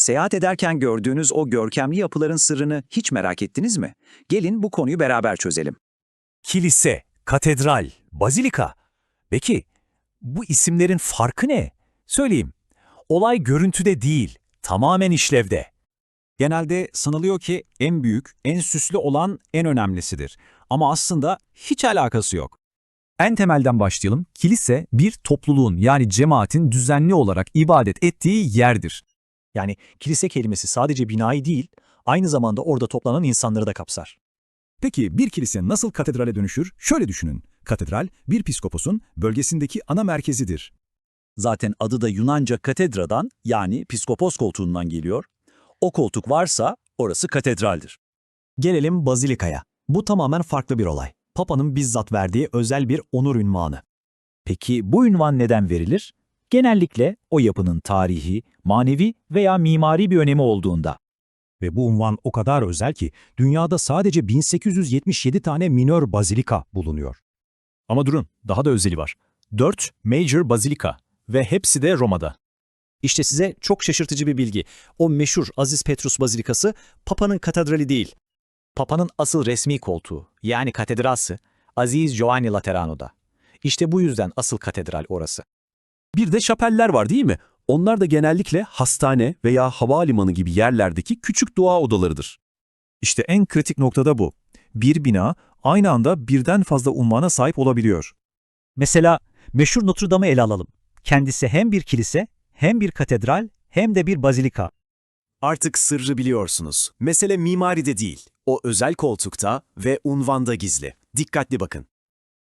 Seyahat ederken gördüğünüz o görkemli yapıların sırrını hiç merak ettiniz mi? Gelin bu konuyu beraber çözelim. Kilise, katedral, bazilika. Peki bu isimlerin farkı ne? Söyleyeyim. Olay görüntüde değil, tamamen işlevde. Genelde sanılıyor ki en büyük, en süslü olan en önemlisidir. Ama aslında hiç alakası yok. En temelden başlayalım. Kilise bir topluluğun yani cemaatin düzenli olarak ibadet ettiği yerdir. Yani kilise kelimesi sadece binayı değil, aynı zamanda orada toplanan insanları da kapsar. Peki bir kilise nasıl katedrale dönüşür? Şöyle düşünün. Katedral, bir piskoposun bölgesindeki ana merkezidir. Zaten adı da Yunanca katedradan yani piskopos koltuğundan geliyor. O koltuk varsa orası katedraldir. Gelelim bazilikaya. Bu tamamen farklı bir olay. Papa'nın bizzat verdiği özel bir onur ünvanı. Peki bu ünvan neden verilir? Genellikle o yapının tarihi, manevi veya mimari bir önemi olduğunda. Ve bu unvan o kadar özel ki dünyada sadece 1877 tane minör bazilika bulunuyor. Ama durun, daha da özeli var. 4 Major Bazilika ve hepsi de Roma'da. İşte size çok şaşırtıcı bir bilgi. O meşhur Aziz Petrus Bazilikası Papa'nın katedrali değil. Papa'nın asıl resmi koltuğu yani katedralsı Aziz Giovanni Laterano'da. İşte bu yüzden asıl katedral orası. Bir de şapeller var değil mi? Onlar da genellikle hastane veya havalimanı gibi yerlerdeki küçük dua odalarıdır. İşte en kritik noktada bu. Bir bina aynı anda birden fazla unvana sahip olabiliyor. Mesela meşhur Notre Dame'ı ele alalım. Kendisi hem bir kilise, hem bir katedral, hem de bir bazilika. Artık sırrı biliyorsunuz. Mesele mimaride değil. O özel koltukta ve unvanda gizli. Dikkatli bakın.